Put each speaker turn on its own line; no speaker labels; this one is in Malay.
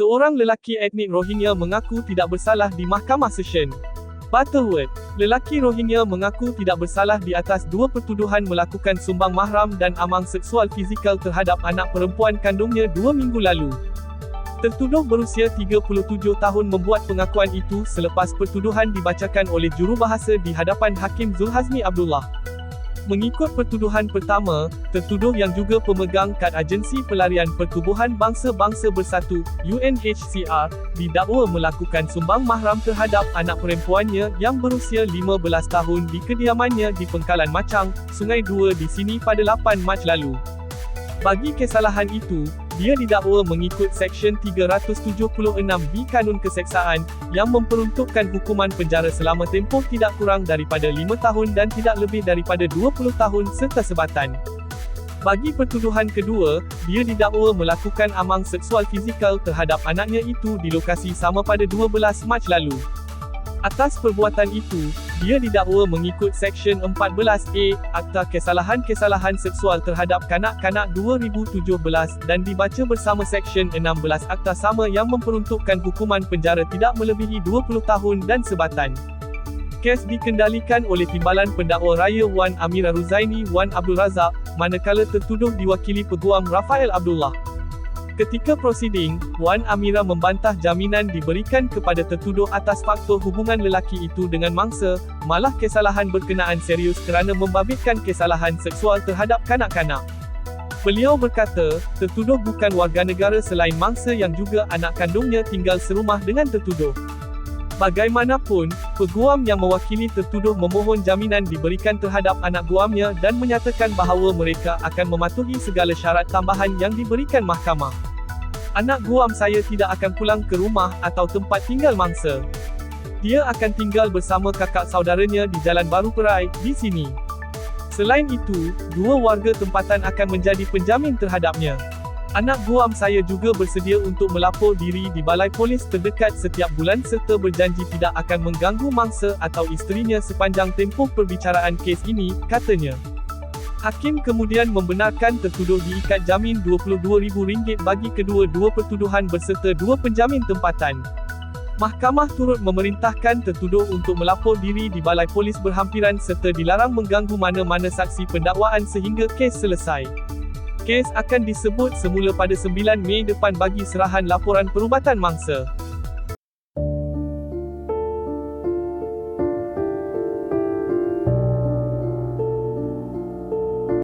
Seorang lelaki etnik Rohingya mengaku tidak bersalah di Mahkamah Session. Butterworth, lelaki Rohingya mengaku tidak bersalah di atas dua pertuduhan melakukan sumbang mahram dan amang seksual fizikal terhadap anak perempuan kandungnya dua minggu lalu. Tertuduh berusia 37 tahun membuat pengakuan itu selepas pertuduhan dibacakan oleh jurubahasa di hadapan Hakim Zulhazmi Abdullah. Mengikut pertuduhan pertama, tertuduh yang juga pemegang kad Agensi Pelarian Pertubuhan Bangsa-Bangsa Bersatu, UNHCR, didakwa melakukan sumbang mahram terhadap anak perempuannya yang berusia 15 tahun di kediamannya di Pengkalan Macang, Sungai Dua di sini pada 8 Mac lalu. Bagi kesalahan itu, dia didakwa mengikut Seksyen 376B Kanun Keseksaan, yang memperuntukkan hukuman penjara selama tempoh tidak kurang daripada 5 tahun dan tidak lebih daripada 20 tahun serta sebatan. Bagi pertuduhan kedua, dia didakwa melakukan amang seksual fizikal terhadap anaknya itu di lokasi sama pada 12 Mac lalu. Atas perbuatan itu, dia didakwa mengikut Seksyen 14A, Akta Kesalahan-Kesalahan Seksual Terhadap Kanak-Kanak 2017 dan dibaca bersama Seksyen 16 Akta sama yang memperuntukkan hukuman penjara tidak melebihi 20 tahun dan sebatan. Kes dikendalikan oleh Timbalan Pendakwa Raya Wan Amira Ruzaini Wan Abdul Razak, manakala tertuduh diwakili Peguam Rafael Abdullah. Ketika prosiding, Wan Amira membantah jaminan diberikan kepada tertuduh atas faktor hubungan lelaki itu dengan mangsa, malah kesalahan berkenaan serius kerana membabitkan kesalahan seksual terhadap kanak-kanak. Beliau berkata, tertuduh bukan warga negara selain mangsa yang juga anak kandungnya tinggal serumah dengan tertuduh. Bagaimanapun, peguam yang mewakili tertuduh memohon jaminan diberikan terhadap anak guamnya dan menyatakan bahawa mereka akan mematuhi segala syarat tambahan yang diberikan mahkamah. Anak guam saya tidak akan pulang ke rumah atau tempat tinggal mangsa. Dia akan tinggal bersama kakak saudaranya di Jalan Baru Perai, di sini. Selain itu, dua warga tempatan akan menjadi penjamin terhadapnya. Anak guam saya juga bersedia untuk melapor diri di balai polis terdekat setiap bulan serta berjanji tidak akan mengganggu mangsa atau isterinya sepanjang tempoh perbicaraan kes ini, katanya. Hakim kemudian membenarkan tertuduh diikat jamin RM22,000 bagi kedua-dua pertuduhan berserta dua penjamin tempatan. Mahkamah turut memerintahkan tertuduh untuk melapor diri di balai polis berhampiran serta dilarang mengganggu mana-mana saksi pendakwaan sehingga kes selesai. Kes akan disebut semula pada 9 Mei depan bagi serahan laporan perubatan mangsa.